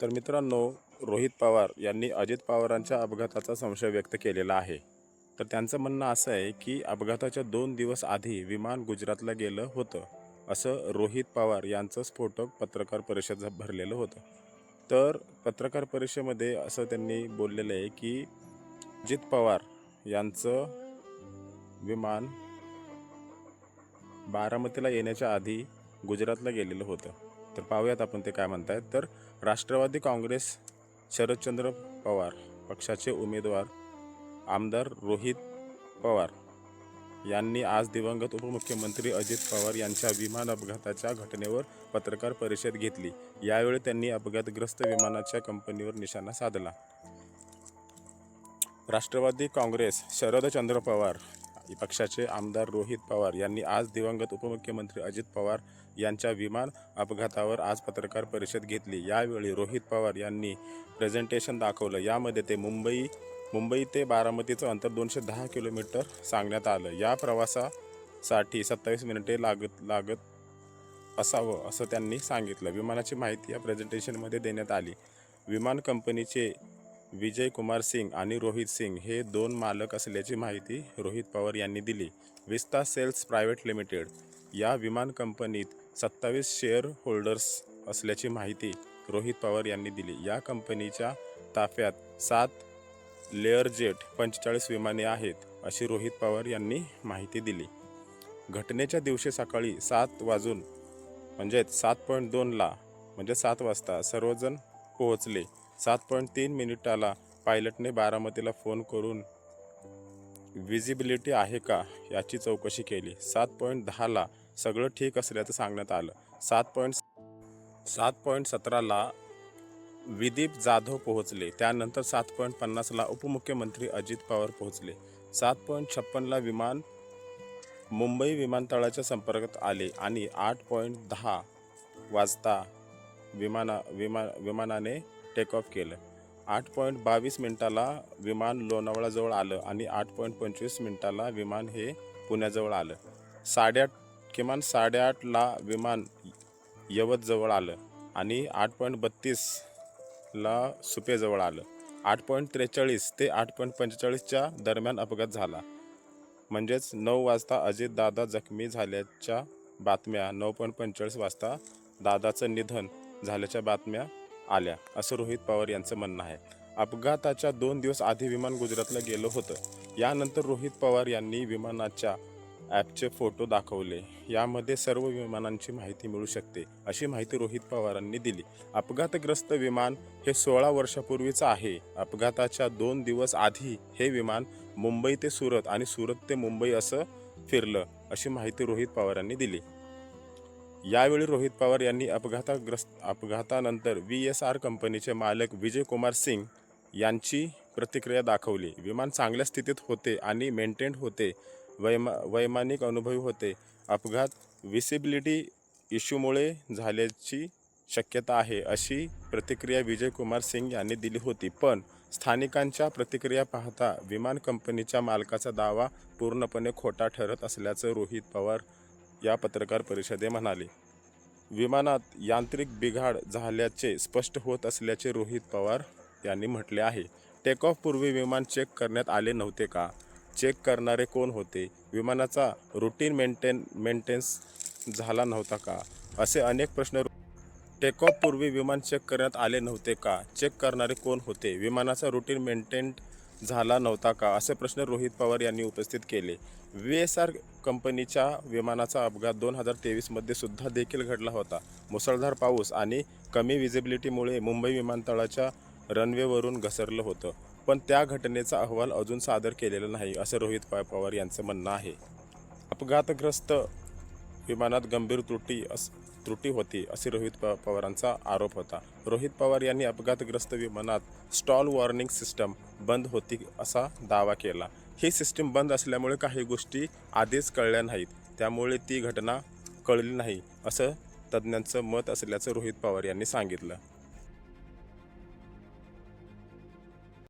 तर मित्रांनो रोहित पवार यांनी अजित पवारांच्या अपघाताचा संशय व्यक्त केलेला आहे. तर त्यांचं म्हणणं असं आहे की अपघाताच्या दोन दिवस आधी विमान गुजरातला गेलं होतं असं रोहित पवार यांचं स्फोटक पत्रकार परिषद भरलेलं होतं. तर पत्रकार परिषदेमध्ये असं त्यांनी बोललेलं आहे की अजित पवार यांचं विमान बारामतीला येण्याच्या आधी गुजरातला गेलेलं होतं. तर पाहूयात आपण ते काय म्हणत आहेत तर राष्ट्रवादी काँग्रेस शरदचंद्र पवार पक्षाचे उमेदवार आमदार रोहित पवार यांनी आज दिवंगत उपमुख्यमंत्री अजित पवार यांच्या विमान अपघाताच्या घटनेवर पत्रकार परिषद घेतली. यावेळी त्यांनी अपघातग्रस्त विमानाच्या कंपनीवर निशाणा साधला. राष्ट्रवादी काँग्रेस शरदचंद्र पवार पक्षाचे आमदार रोहित पवार यांनी आज दिवंगत उपमुख्यमंत्री अजित पवार यांच्या विमान अपघातावर आज पत्रकार परिषद घेतली. यावेळी रोहित पवार यांनी प्रेझेंटेशन दाखवलं. यामध्ये ते मुंबई मुंबई ते बारामतीचं अंतर दोनशे दहा किलोमीटर सांगण्यात आलं. या प्रवासासाठी सत्तावीस मिनिटे लागत लागत असावं असं त्यांनी सांगितलं. विमानाची माहिती या प्रेझेंटेशनमध्ये देण्यात आली. विमान कंपनीचे विजय कुमार सिंग आणि रोहित सिंग हे दोन मालक असल्याची माहिती रोहित पवार यांनी दिली. विस्ता सेल्स प्रायव्हेट लिमिटेड या विमान कंपनीत सत्तावीस शेअर होल्डर्स असल्याची माहिती रोहित पवार यांनी दिली. या कंपनीच्या ताफ्यात सात लेअर जेट पंचेचाळीस विमाने आहेत अशी रोहित पवार यांनी माहिती दिली. घटनेच्या दिवशी सकाळी सात वाजून म्हणजेच सात पॉईंट दोनला म्हणजे सात वाजता सर्वजण पोहोचले. सात पॉईंट तीन मिनिटाला पायलटने बारामतीला फोन करून विजिबिलिटी आहे का याची चौकशी केली. सात पॉईंट दहाला सगळं ठीक असल्याचं सांगण्यात आलं. सात पॉईंट सात पॉईंट सतराला विदीप जाधव पोहोचले. त्यानंतर सात पॉईंट पन्नासला उपमुख्यमंत्री अजित पवार पोहोचले. सात पॉईंट छप्पनला विमान मुंबई विमानतळाच्या संपर्कात आले आणि आठ पॉईंट दहा वाजता विमाना विमा विमानाने टेक ऑफ केलं. आठ पॉईंट बावीस मिनटाला विमान लोणावळाजवळ आलं आणि आठ पॉईंट पंचवीस मिनटाला विमान हे पुण्याजवळ आलं. साडेआठ किमान साडेआठला विमान यवतजवळ आलं आणि आठ पॉईंट बत्तीसला सुपेजवळ आलं. आठ पॉईंट त्रेचाळीस ते आठ पॉईंट पंचेचाळीसच्या दरम्यान अपघात झाला. म्हणजेच नऊ वाजता अजितदादा जखमी झाल्याच्या बातम्या नऊ पॉईंट पंचेचाळीस वाजता दादाचं निधन झाल्याच्या बातम्या आल्या असं रोहित पवार यांचं म्हणणं आहे. अपघाताच्या दोन दिवस आधी विमान गुजरातला गेलं होतं. यानंतर रोहित पवार यांनी विमानाच्या ॲपचे फोटो दाखवले. यामध्ये सर्व विमानांची माहिती मिळू शकते अशी माहिती रोहित पवारांनी दिली. अपघातग्रस्त विमान हे सोळा वर्षापूर्वीचं आहे. अपघाताच्या दोन दिवस आधी हे विमान मुंबई ते सुरत आणि सुरत ते मुंबई असं फिरलं अशी माहिती रोहित पवारांनी दिली. यावेळी रोहित पवार यांनी अपघाताग्रस्त अपघातानंतर व्ही एस आर कंपनीचे मालक विजय कुमार सिंग यांची प्रतिक्रिया दाखवली. विमान चांगल्या स्थितीत होते आणि मेंटेन्ड होते. वैमा वैमानिक अनुभवी होते. अपघात विसिबिलिटी इश्यूमुळे झाल्याची शक्यता आहे अशी प्रतिक्रिया विजय कुमार सिंग यांनी दिली होती. पण स्थानिकांच्या प्रतिक्रिया पाहता विमान कंपनीच्या मालकाचा दावा पूर्णपणे खोटा ठरत असल्याचं रोहित पवार या पत्रकार परिषदे म्हणाले. विमानात यांत्रिक बिघाड झाल्याचे स्पष्ट होत असल्याचे रोहित पवार यांनी म्हटले आहे. टेक ऑफपूर्वी विमान चेक करण्यात आले नव्हते का? चेक करणारे कोण होते? विमानाचा रुटीन मेंटेन मेंटेन्स झाला नव्हता का? असे अनेक प्रश्न टेक ऑफ पूर्वी विमान चेक करण्यात आले नव्हते का? चेक करणारे कोण होते? विमानाचा रुटीन मेंटेन झाला नव्हता का? असे प्रश्न रोहित पवार यांनी उपस्थित केले. व्ही एस आर कंपनीच्या विमानाचा अपघात दोन हजार तेवीसमध्ये सुद्धा देखील घडला होता. मुसळधार पाऊस आणि कमी विजिबिलिटीमुळे मुंबई विमानतळाच्या रनवेवरून घसरलं होतं. पण त्या घटनेचा अहवाल अजून सादर केलेला नाही असं रोहित पवार यांचं म्हणणं आहे. अपघातग्रस्त विमानात गंभीर त्रुटी अस त्रुटी होती असे रोहित प पवारांचा आरोप होता. रोहित पवार यांनी अपघातग्रस्त विमानात स्टॉल वॉर्निंग सिस्टम बंद होती असा दावा केला. ही सिस्टीम बंद असल्यामुळे काही गोष्टी आधीच कळल्या नाहीत. त्यामुळे ती घटना कळली नाही असं तज्ज्ञांचं मत असल्याचं रोहित पवार यांनी सांगितलं.